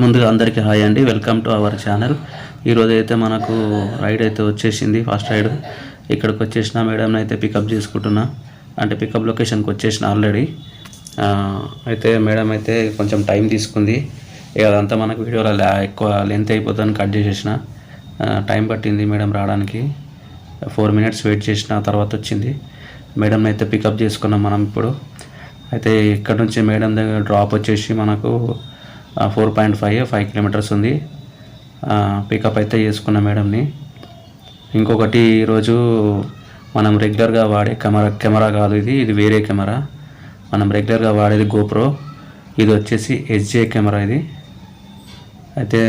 ముందుగా అందరికీ హాయ్ అండి. వెల్కమ్ టు అవర్ ఛానల్ ఈరోజు అయితే మనకు రైడ్ అయితే వచ్చేసింది ఫస్ట్ రైడ్ ఇక్కడికి వచ్చేసిన మేడం అయితే పికప్ చేసుకుంటున్నా. అంటే పికప్ లొకేషన్కి వచ్చేసిన ఆల్రెడీ అయితే మేడం అయితే కొంచెం టైం తీసుకుంది. ఇక అదంతా మనకు వీడియోలో ఎక్కువ లెంత్ అయిపోతుందని కట్ చేసేసిన. టైం పట్టింది మేడం రావడానికి. ఫోర్ మినిట్స్ వెయిట్ చేసిన తర్వాత వచ్చింది. మేడం అయితే పికప్ చేసుకున్నాం మనం ఇప్పుడు. అయితే ఇక్కడ నుంచి మేడం దగ్గర డ్రాప్ వచ్చేసి మనకు four point five five kilometres ఉంది. పికప్ అయితే చేసుకున్నాం మేడంని. ఇంకొకటి ఈరోజు మనం రెగ్యులర్గా వాడే కెమెరా కెమెరా కాదు ఇది ఇది వేరే కెమెరా. మనం రెగ్యులర్గా వాడేది గోప్రో ఇది వచ్చేసి ఎస్జే కెమెరా ఇది. అయితే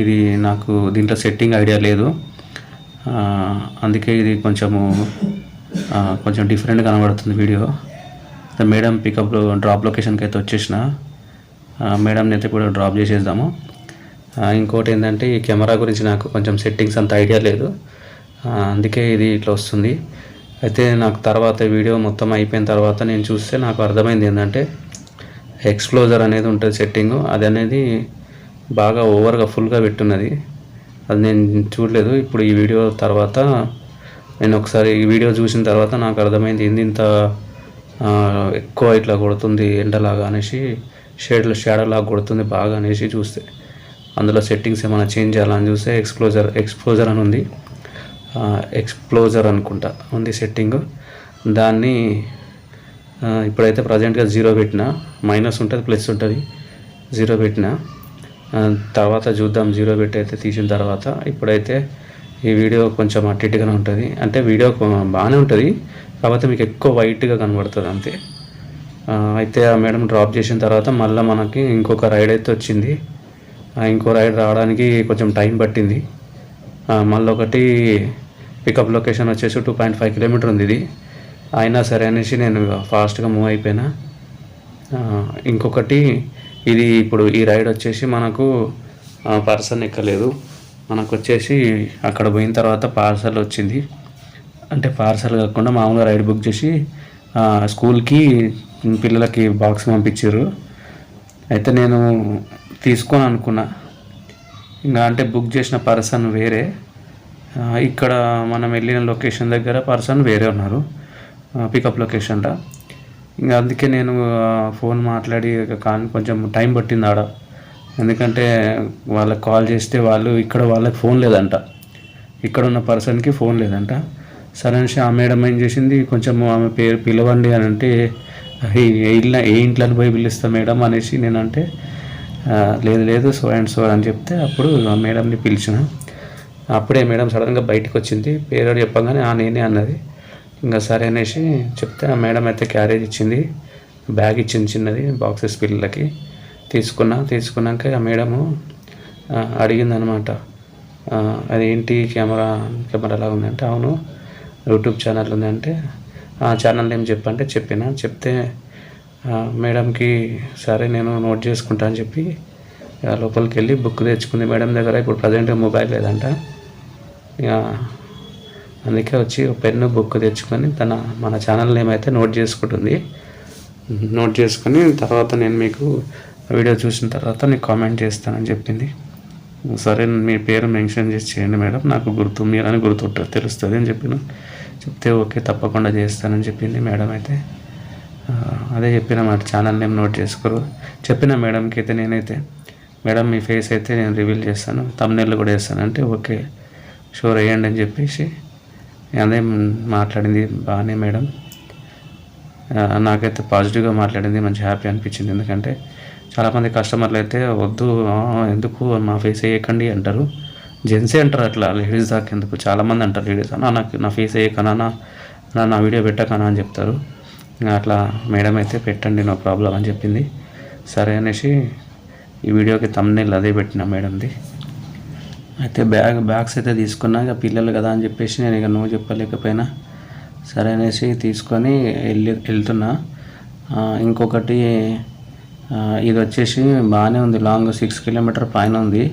ఇది నాకు దీంట్లో సెట్టింగ్ ఐడియా లేదు. అందుకే ఇది కొంచెము కొంచెం డిఫరెంట్ కనబడుతుంది వీడియో మేడం పికప్ డ్రాప్ లొకేషన్కి అయితే వచ్చేసిన. మేడంని అయితే ఇప్పుడు డ్రాప్ చేసేద్దాము. ఇంకోటి ఏంటంటే ఈ కెమెరా గురించి నాకు కొంచెం సెట్టింగ్స్ అంత ఐడియా లేదు. అందుకే ఇది ఇట్లా వస్తుంది. అయితే నాకు తర్వాత వీడియో మొత్తం అయిపోయిన తర్వాత నేను చూస్తే నాకు అర్థమైంది ఏంటంటే ఎక్స్ప్లోజర్ అనేది ఉంటుంది సెట్టింగ్. అది అనేది బాగా ఓవర్గా ఫుల్గా పెట్టున్నది. అది నేను చూడలేదు. ఇప్పుడు ఈ వీడియో తర్వాత నేను ఒకసారి ఈ వీడియో చూసిన తర్వాత నాకు అర్థమైంది ఏంది ఇంత ఎక్కువ ఇట్లా కొడుతుంది ఎండలాగా అనేసి షేడ్ల షాడో లాగా కొడుతుంది బాగా అనేసి చూస్తే. అందులో సెట్టింగ్స్ ఏమైనా చేంజ్ చేయాలని చూస్తే ఎక్స్ప్లోజర్ ఎక్స్ప్లోజర్ అని ఉంది. ఎక్స్ప్లోజర్ అనుకుంటా ఉంది సెట్టింగ్. దాన్ని ఇప్పుడైతే ప్రజెంట్గా జీరో పెట్టిన మైనస్ ఉంటుంది ప్లస్ ఉంటుంది జీరో పెట్టిన తర్వాత చూద్దాం జీరో పెట్టి అయితే తీసిన తర్వాత. ఇప్పుడైతే ఈ వీడియో కొంచెం అట్టిట్టుగానే ఉంటుంది. అంటే వీడియో బాగానే ఉంటుంది కాకపోతే మీకు ఎక్కువ వైట్గా కనబడుతుంది అంతే. అయితే ఆ మేడం డ్రాప్ చేసిన తర్వాత మళ్ళీ మనకి ఇంకొక రైడ్ అయితే వచ్చింది. ఇంకో రైడ్ రావడానికి కొంచెం టైం పట్టింది. మళ్ళీ ఒకటి పికప్ లొకేషన్ వచ్చేసి టూ పాయింట్ ఫైవ్ కిలోమీటర్ ఉంది ఇది. అయినా సరే అనేసి నేను ఫాస్ట్గా మూవ్ అయిపోయినా. ఇంకొకటి ఇది ఇప్పుడు ఈ రైడ్ వచ్చేసి మనకు పర్సన్ ఎక్కలేదు. మనకు వచ్చేసి అక్కడ పోయిన తర్వాత పార్సల్ వచ్చింది. అంటే పార్సల్ కాకుండా మామూలుగా రైడ్ బుక్ చేసి స్కూల్కి పిల్లలకి బాక్స్ పంపించారు. అయితే నేను తీసుకొని అనుకున్నా ఇంకా అంటే బుక్ చేసిన పర్సన్ వేరే. ఇక్కడ మనం వెళ్ళిన లొకేషన్ దగ్గర పర్సన్ వేరే ఉన్నారు. పికప్ లొకేషన్లో ఇంకా అందుకే నేను ఫోన్ మాట్లాడి కానీ కొంచెం టైం పట్టింది ఆడ. ఎందుకంటే వాళ్ళకి కాల్ చేస్తే వాళ్ళు ఇక్కడ వాళ్ళకి ఫోన్ లేదంట. ఇక్కడ ఉన్న పర్సన్కి ఫోన్ లేదంట. సరే అనేసి ఆ మేడం ఏం చేసింది కొంచెం ఆమె పేరు పిలవండి అని అంటే "ఏ- ఇళ్ళ ఏ ఇంట్లో పోయి పిలుస్తా మేడం అనేసి నేనంటే లేదు లేదు సో అండ్ సో అని చెప్తే అప్పుడు ఆ మేడంని పిలిచిన. అప్పుడే మేడం సడన్గా బయటకు వచ్చింది పేరు చెప్పగానే ఆ నేనే అన్నది. ఇంకా సరే అనేసి చెప్తే ఆ మేడం అయితే క్యారేజ్ ఇచ్చింది బ్యాగ్ ఇచ్చింది చిన్నది బాక్సెస్ పిల్లలకి తీసుకున్నా తీసుకున్నాక ఆ మేడము అడిగిందనమాట. అదేంటి కెమెరా కెమెరా ఎలా ఉందంటే అవును యూట్యూబ్ ఛానల్ ఉందంటే ఛానల్ నేమ్ చెప్పంటే చెప్పిన. చెప్తే మేడంకి సరే నేను నోట్ చేసుకుంటా అని చెప్పి ఇక లోపలికి వెళ్ళి బుక్ తెచ్చుకుంది. మేడం దగ్గర ఇప్పుడు ప్రజెంట్ మొబైల్ లేదంట. ఇక అందుకే వచ్చి ఒక పెన్ను బుక్ తెచ్చుకొని తన మన ఛానల్ నేమ్ అయితే నోట్ చేసుకుంటుంది. నోట్ చేసుకొని తర్వాత నేను మీకు వీడియో చూసిన తర్వాత నీకు కామెంట్ చేస్తానని చెప్పింది. సరే మీ పేరు మెన్షన్ చేసి చేయండి మేడం. నాకు గుర్తు మీరని గుర్తుంటుంది తెలుస్తుంది అని చెప్పిన. చెప్తే ఓకే తప్పకుండా చేస్తానని చెప్పింది మేడం అయితే. అదే చెప్పిన మాట ఛానల్ నేమ్ నోట్ చేసుకోరు. చెప్పిన మేడంకి అయితే నేనైతే మేడం మీ ఫేస్ అయితే నేను రివీల్ చేస్తాను తమ్నెల్ కూడా వేస్తాను. అంటే ఓకే షూర్ వేయండి అని చెప్పేసి అదే మాట్లాడింది బాగానే మేడం. నాకైతే పాజిటివ్గా మాట్లాడింది మంచి హ్యాపీ అనిపించింది. ఎందుకంటే చాలామంది కస్టమర్లు అయితే వద్దు ఎందుకు మా ఫేస్ వేయకండి అంటారు. జెంట్సే అంటారు అట్లా? లేడీస్ దాకా ఎందుకు? చాలామంది అంటారు లేడీస్ అన్న నాకు నా ఫేస్ వేయకనా నా నా వీడియో పెట్టకనా అని చెప్తారు. అట్లా మేడం అయితే పెట్టండి నో ప్రాబ్లం అని చెప్పింది. సరే అనేసి ఈ వీడియోకి తమ్నేల్ అదే పెట్టిన మేడంది. అయితే బ్యాగ్ బ్యాగ్స్ అయితే తీసుకున్నా ఇక పిల్లలు కదా అని చెప్పేసి నేను ఇక నువ్వు చెప్పలేకపోయినా. సరే అనేసి తీసుకొని వెళ్ళి వెళ్తున్నా. ఇంకొకటి ఇది వచ్చేసి బాగానే ఉంది లాంగ్ సిక్స్ కిలోమీటర్ పైన ఉంది.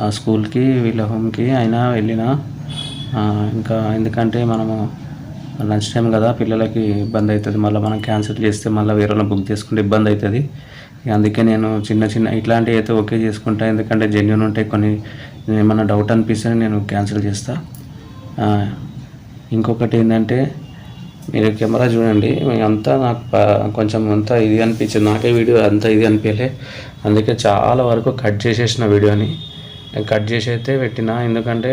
ఆ స్కూల్కి వీళ్ళ హోమ్కి అయినా వెళ్ళిన ఇంకా ఎందుకంటే మనము లంచ్ టైం కదా పిల్లలకి ఇబ్బంది అవుతుంది మళ్ళీ మనం క్యాన్సిల్ చేస్తే మళ్ళీ వేరే వాళ్ళని బుక్ చేసుకుంటే ఇబ్బంది అవుతుంది అందుకే నేను చిన్న చిన్న ఇట్లాంటివి అయితే ఓకే చేసుకుంటా. ఎందుకంటే జెన్యున్ ఉంటాయి కొన్ని ఏమన్నా డౌట్ అనిపిస్తే నేను క్యాన్సిల్ చేస్తా. ఇంకొకటి ఏంటంటే మీరు కెమెరా చూడండి. అంతా నాకు కొంచెం అంతా ఇది అనిపించింది. నాకే వీడియో అంతా ఇది అనిపించలే అందుకే చాలా వరకు కట్ చేసేసిన వీడియోని కట్ చేసి అయితే పెట్టిన. ఎందుకంటే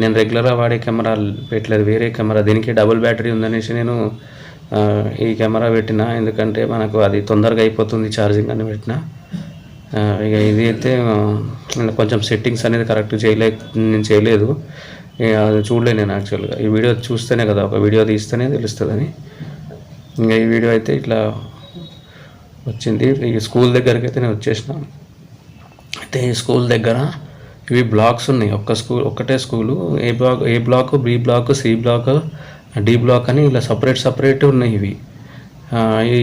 నేను రెగ్యులర్గా వాడే కెమెరా పెట్టలేదు. వేరే కెమెరా దీనికి డబుల్ బ్యాటరీ ఉందనేసి నేను ఈ కెమెరా పెట్టిన. ఎందుకంటే మనకు అది తొందరగా అయిపోతుంది ఛార్జింగ్ అని పెట్టిన. ఇక ఇది అయితే కొంచెం సెట్టింగ్స్ అనేది కరెక్ట్ చేయలే నేను చేయలేదు. ఇక అది చూడలే నేను యాక్చువల్గా. ఈ వీడియో చూస్తేనే కదా ఒక వీడియో తీస్తేనే తెలుస్తుందని. ఇంకా ఈ వీడియో అయితే ఇట్లా వచ్చింది. ఈ స్కూల్ దగ్గరికి అయితే నేను వచ్చేసినాను అయితే ఈ స్కూల్ దగ్గర ఇవి బ్లాక్స్ ఉన్నాయి. ఒక్క స్కూల్ ఒక్కటే school. A block A block B block C block D block అని ఇలా సపరేట్ సపరేట్ ఉన్నాయి ఇవి.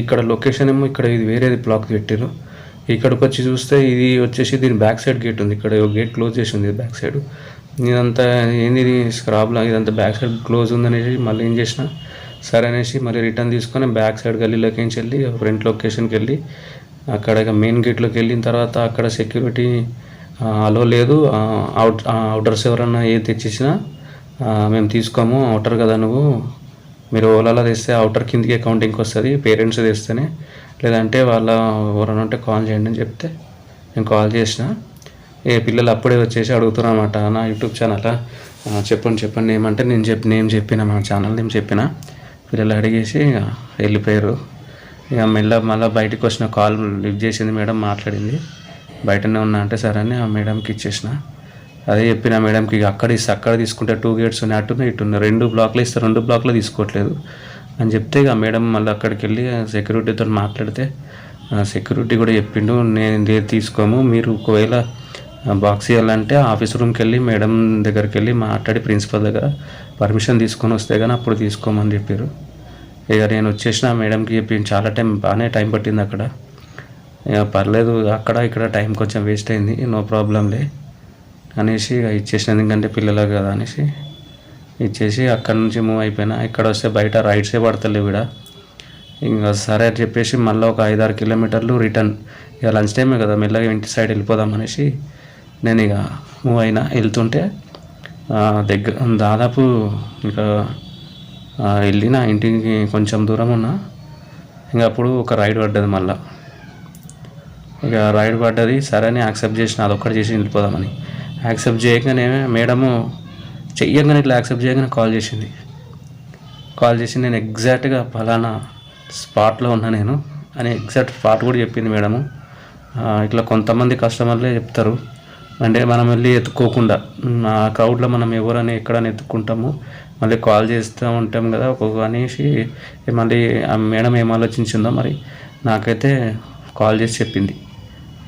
ఇక్కడ లొకేషన్ ఏమో ఇక్కడ ఇది వేరేది బ్లాక్ పెట్టారు ఇక్కడికి వచ్చి చూస్తే ఇది వచ్చేసి దీని బ్యాక్ సైడ్ గేట్ ఉంది. ఇక్కడ గేట్ క్లోజ్ చేసి ఉంది బ్యాక్ సైడ్. ఇదంతా ఏంది స్క్రాబ్లా ఇదంతా బ్యాక్ సైడ్ క్లోజ్ ఉందనేసి మళ్ళీ ఏం చేసిన సరే అనేసి మళ్ళీ రిటర్న్ తీసుకొని బ్యాక్ సైడ్ గల్లీలోకి వెళ్ళి ఫ్రంట్ లొకేషన్కి వెళ్ళి అక్కడ మెయిన్ గేట్లోకి వెళ్ళిన తర్వాత అక్కడ సెక్యూరిటీ అలో లేదు. అవుట్ ఆ, అవుటర్స్ ఎవరన్నా ఏది తెచ్చిచ్చినా మేము తీసుకోము. అవుటర్ కదా నువ్వు. మీరు ఓలాలో తెస్తే అవుటర్ కిందికి అకౌంటింగ్కి వస్తుంది పేరెంట్స్ తెస్తేనే. లేదంటే వాళ్ళ ఎవరైనా ఉంటే కాల్ చేయండి అని చెప్తే నేను కాల్ చేసిన. ఏ పిల్లలు అప్పుడే వచ్చేసి అడుగుతున్నారు అనమాట నా యూట్యూబ్ ఛానల్ చెప్పండి చెప్పండి. ఏమంటే నేను చెప్పి నేను చెప్పిన మా ఛానల్ నేను చెప్పిన. పిల్లలు అడిగేసి వెళ్ళిపోయారు. ఇక మెల్ల మళ్ళీ బయటకు వచ్చిన కాల్ లిఫ్ట్ చేసింది మేడం మాట్లాడింది. బయటనే ఉన్నా అంటే సరే అని ఆ మేడంకి ఇచ్చేసిన. అదే చెప్పిన మేడంకి ఇక అక్కడ ఇస్తే అక్కడ తీసుకుంటే టూ గేట్స్ ఉన్నాయి అటు ఇటు ఉన్నాయి రెండు బ్లాక్లు ఇస్తే రెండు బ్లాక్లు తీసుకోవట్లేదు. అని చెప్తే ఇక మేడం మళ్ళీ అక్కడికి వెళ్ళి సెక్యూరిటీతో మాట్లాడితే సెక్యూరిటీ కూడా చెప్పిండు నేను లేదు తీసుకోము మీరు ఒకవేళ బాక్స్ ఇవ్వాలంటే ఆఫీస్ రూమ్కి వెళ్ళి మేడం దగ్గరికి వెళ్ళి మాట్లాడి ప్రిన్సిపల్ దగ్గర పర్మిషన్ తీసుకొని వస్తే కానీ అప్పుడు తీసుకోమని చెప్పారు ఇక నేను వచ్చేసిన మేడంకి చెప్పి చాలా టైం బాగానే టైం పట్టింది అక్కడ. ఇక పర్లేదు అక్కడ ఇక్కడ టైం కొంచెం వేస్ట్ అయింది నో ప్రాబ్లంలే అనేసి ఇక ఇచ్చేసిన ఎందుకంటే పిల్లలు కదా అనేసి ఇచ్చేసి అక్కడ నుంచి మూవ్ అయిపోయినా. ఇక్కడ వస్తే బయట రైడ్సే పడతలేవు ఇక్కడ ఇంకా సరే అని చెప్పేసి మళ్ళీ ఒక ఐదారు కిలోమీటర్లు రిటర్న్. ఇక లంచ్ టైమే కదా మెల్లగా ఇంటి సైడ్ వెళ్ళిపోదాం అనేసి నేను ఇక మూవ్ అయినా. వెళ్తుంటే దగ్గర దాదాపు ఇంకా వెళ్ళి వెళ్ళిన ఇంటికి కొంచెం దూరం ఉన్నా ఇంకా అప్పుడు ఒక రైడ్ పడ్డది మళ్ళా. ఇక రైడ్ పడ్డది సరే అని యాక్సెప్ట్ చేసిన అదొక్కటి చేసి వెళ్ళిపోదామని. యాక్సెప్ట్ చేయగానే మేడము చెయ్యగానే ఇట్లా యాక్సెప్ట్ చేయగానే కాల్ చేసింది. కాల్ చేసి నేను ఎగ్జాక్ట్గా ఫలానా స్పాట్లో ఉన్నా నేను అని ఎగ్జాక్ట్ స్పాట్ కూడా చెప్పింది మేడము. ఇట్లా కొంతమంది కస్టమర్లే చెప్తారు. అంటే మనం వెళ్ళి ఎత్తుకోకుండా ఆ క్రౌడ్లో మనం ఎవరని ఎక్కడని ఎత్తుకుంటాము. మళ్ళీ కాల్ చేస్తూ ఉంటాం కదా ఒక్కొక్క అనేసి మళ్ళీ ఆ మేడం ఏం ఆలోచించిందో మరి నాకైతే కాల్ చేసి చెప్పింది.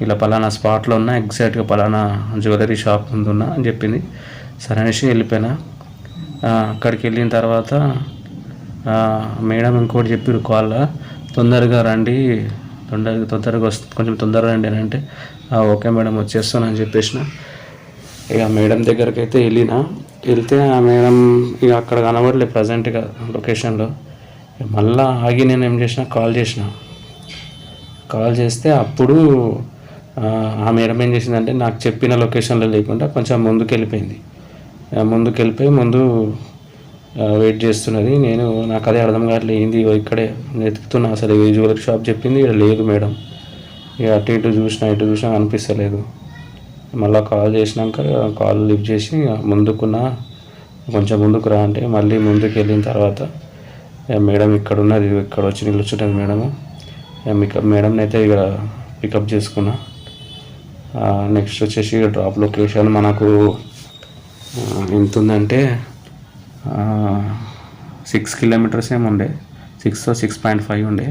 ఇలా పలానా స్పాట్లో ఉన్నా ఎగ్జాక్ట్గా పలానా జ్యువెలరీ షాప్ ముందు ఉన్నా అని చెప్పింది. సరే అనేసి వెళ్ళిపోయినా. అక్కడికి వెళ్ళిన తర్వాత మేడం ఇంకోటి చెప్పారు కాల్లో తొందరగా రండి తొందరగా తొందరగా వస్తు కొంచెం తొందరగా రండి అని అంటే ఓకే మేడం వచ్చేస్తాను అని చెప్పేసిన. ఇక మేడం దగ్గరికి అయితే వెళ్ళిన. వెళ్తే ఆ మేడం ఇక అక్కడ కనబడలే ప్రజెంట్గా లొకేషన్లో మళ్ళా ఆగి నేను ఏం చేసిన కాల్ చేసిన. కాల్ చేస్తే అప్పుడు ఆ, మేడం ఏం చేసిందంటే నాకు చెప్పిన లొకేషన్లో లేకుండా కొంచెం ముందుకు వెళ్ళిపోయింది ముందుకు వెళ్ళిపోయి ముందు వెయిట్ చేస్తున్నది. నేను నాకు అదే అర్థం కావట్లేదు ఏంది ఇగో ఇక్కడే వెతుకుతున్నా. అసలు ఈ జ్యువెలరీ షాప్ చెప్పింది ఇక్కడ లేదు మేడం. ఇక అటు ఇటు చూసినా ఇటు చూసినా అనిపిస్తలేదు మళ్ళీ కాల్ చేసినాక కాల్ లిఫ్ట్ చేసి ముందుకున్న కొంచెం ముందుకు రా అంటే మళ్ళీ ముందుకు వెళ్ళిన తర్వాత మేడం ఇక్కడ ఉన్నది ఇక్కడ వచ్చి నిలుచుంటుంది మేడము మీకు మేడంని అయితే ఇక పికప్ చేసుకున్నా. నెక్స్ట్ వచ్చేసి డ్రాప్ లొకేషన్ మనకు ఎంత ఉందంటే సిక్స్ కిలోమీటర్స్ ఏమి ఉండే. సిక్స్ సిక్స్ పాయింట్ ఫైవ్ ఉండే.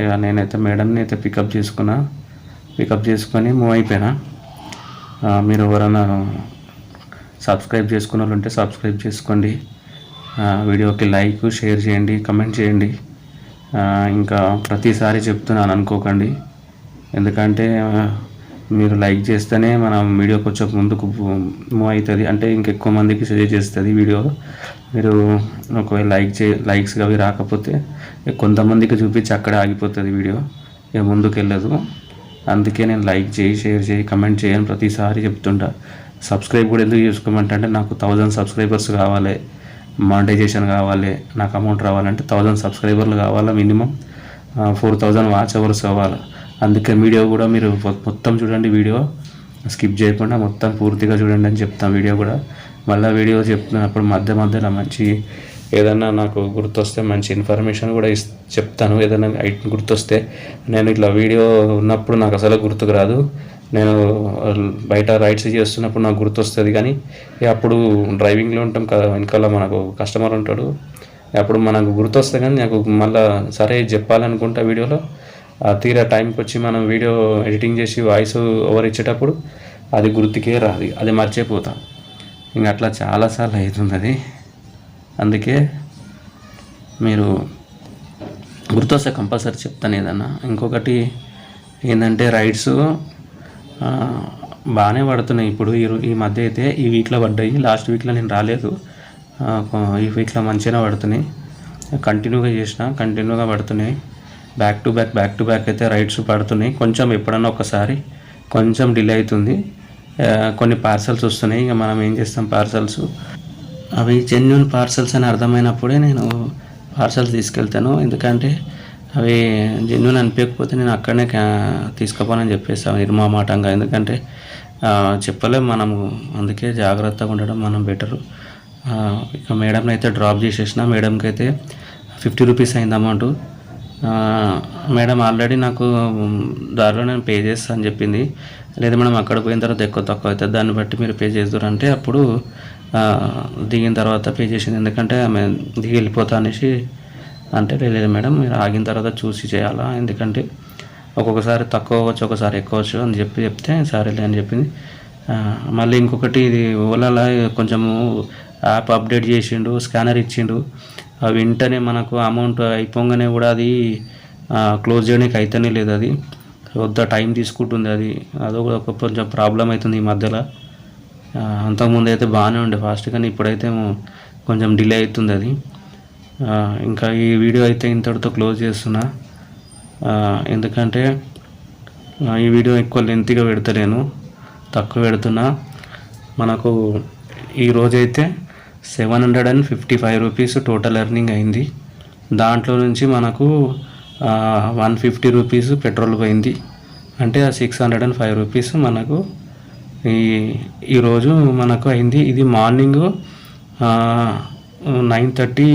ఇక నేనైతే మేడంని అయితే పికప్ చేసుకున్నా. పికప్ చేసుకొని మూవ్ అయిపోయినా. మీరు ఎవరైనా సబ్స్క్రైబ్ చేసుకున్న వాళ్ళు ఉంటే సబ్స్క్రైబ్ చేసుకోండి. వీడియోకి లైక్ షేర్ చేయండి కమెంట్ చేయండి. ఇంకా ప్రతిసారి చెప్తున్నాను అనుకోకండి. ఎందుకంటే మీరు లైక్ చేస్తేనే మనం వీడియో కొంచెం ముందుకు మూవ్ అవుతుంది. అంటే ఇంకెక్కువ మందికి షేర్ చేస్తుంది వీడియో. మీరు ఒకవేళ లైక్ చే లైక్స్ అవి రాకపోతే కొంతమందికి చూపించి అక్కడే ఆగిపోతుంది వీడియో. ఇక ముందుకు వెళ్ళదు అందుకే నేను లైక్ చేయి షేర్ చేయి కమెంట్ చేయని ప్రతిసారి చెప్తుంటా. సబ్స్క్రైబ్ కూడా ఎందుకు చేసుకోమంటే అంటే నాకు థౌజండ్ సబ్స్క్రైబర్స్ కావాలి మానిటైజేషన్ కావాలి నాకు అమౌంట్ రావాలంటే థౌజండ్ సబ్స్క్రైబర్లు కావాలా minimum? Four thousand watch hours కావాలి? అందుకే వీడియో కూడా మీరు మొత్తం చూడండి వీడియో. స్కిప్ చేయకుండా మొత్తం పూర్తిగా చూడండి అని చెప్తాను వీడియో కూడా. మళ్ళీ వీడియో చెప్తున్నప్పుడు మధ్య మధ్యలో మంచి ఏదన్నా నాకు గుర్తొస్తే మంచి ఇన్ఫర్మేషన్ కూడా ఇస్ చెప్తాను. ఏదైనా ఐటమ్ గుర్తొస్తే నేను ఇట్లా వీడియో ఉన్నప్పుడు నాకు అసలు గుర్తుకు రాదు. నేను బయట రైడ్స్ చేస్తున్నప్పుడు నాకు గుర్తొస్తుంది కానీ అప్పుడు డ్రైవింగ్లో ఉంటాం కదా వెనకాల మనకు కస్టమర్ ఉంటాడు. అప్పుడు మనకు గుర్తొస్తే కానీ నాకు మళ్ళీ సరే చెప్పాలనుకుంటా వీడియోలో ఆ తీరా టైంకి వచ్చి మనం వీడియో ఎడిటింగ్ చేసి వాయిస్ ఓవర్ ఇచ్చేటప్పుడు అది గుర్తుకే రాదు. అది మర్చిపోతాం. ఇంకా అట్లా చాలాసార్లు అవుతుంది అది. అందుకే మీరు గుర్తొస్తే కంపల్సరీ చెప్తాను ఏదన్నా. ఇంకొకటి ఏంటంటే రైడ్స్ బాగానే పడుతున్నాయి ఇప్పుడు. ఈ ఈ మధ్య అయితే ఈ వీక్లో పడ్డాయి. లాస్ట్ వీక్లో నేను రాలేదు. ఈ వీక్లో మంచిగానే పడుతున్నాయి. కంటిన్యూగా చేసిన కంటిన్యూగా పడుతున్నాయి. Back to back back to back అయితే రైడ్స్ పడుతున్నాయి. కొంచెం ఎప్పుడన్నా ఒకసారి కొంచెం డిలే అవుతుంది. కొన్ని పార్సల్స్ వస్తున్నాయి. ఇక మనం ఏం చేస్తాం? పార్సల్స్ అవి జెన్యున్ పార్సల్స్ అని అర్థమైనప్పుడే నేను పార్సల్స్ తీసుకెళ్తాను. ఎందుకంటే అవి జెన్యున్ అనిపించకపోతే నేను అక్కడనే క్యా- తీసుకుపోనని చెప్పేస్తాను నిర్మామాటంగా. ఎందుకంటే చెప్పలేము చెప్పలేం మనము. అందుకే జాగ్రత్తగా ఉండడం మనం బెటరు ఇక మేడంని అయితే డ్రాప్ చేసేసిన మేడంకి అయితే ఫిఫ్టీ రూపీస్ అయింది అమౌంట్ మేడం ఆల్రెడీ నాకు దారిలో నేను పే చేస్తా అని చెప్పింది. లేదు మేడం అక్కడ పోయిన తర్వాత ఎక్కువ తక్కువ అవుతుంది. దాన్ని బట్టి మీరు పే చేస్తారంటే అప్పుడు దిగిన తర్వాత పే చేసింది. ఎందుకంటే ఆమె దిగి వెళ్ళిపోతా అనేసి అంటే లేదు మేడం. మీరు ఆగిన తర్వాత చూసి చేయాలా? ఎందుకంటే ఒక్కొక్కసారి తక్కువ అవ్వచ్చు ఒకసారి ఎక్కువ వచ్చు అని చెప్పి చెప్తే సరేలే అని చెప్పింది. మళ్ళీ ఇంకొకటి ఇది ఓలాలో కొంచెము యాప్ అప్డేట్ చేసిండు స్కానర్ ఇచ్చిండు. అవి వెంటనే మనకు అమౌంట్ అయిపోగానే కూడా అది క్లోజ్ చేయడానికి అయితేనే లేదు అది. వద్ద టైం తీసుకుంటుంది అది. అదొక ఒక కొంచెం ప్రాబ్లం అవుతుంది ఈ మధ్యలో. అంతకుముందు అయితే బాగానే ఉండే ఫాస్ట్ కానీ ఇప్పుడైతే కొంచెం డిలే అవుతుంది అది. ఇంకా ఈ వీడియో అయితే ఇంతటితో క్లోజ్ చేస్తున్నా. ఎందుకంటే ఈ వీడియో ఎక్కువ లెంత్గా పెడతలేను తక్కువ పెడుతున్నా. మనకు ఈరోజైతే seven hundred and fifty five rupees total earning అయింది. దాంట్లో నుంచి మనకు వన్ ఫిఫ్టీ రూపీస్ పెట్రోల్ పోయింది. అంటే ఆ six hundred and five rupees మనకు ఈరోజు మనకు అయింది. ఇది మార్నింగ్ నైన్ థర్టీ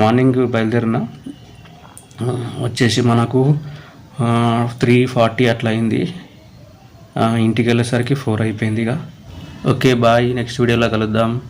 మార్నింగ్ బయలుదేరిన. వచ్చేసి మనకు త్రీ ఫార్టీ అట్లా అయింది. ఇంటికి వెళ్ళేసరికి ఫోర్ అయిపోయింది ఇక. Okay bye. నెక్స్ట్ వీడియోలో కలుద్దాం.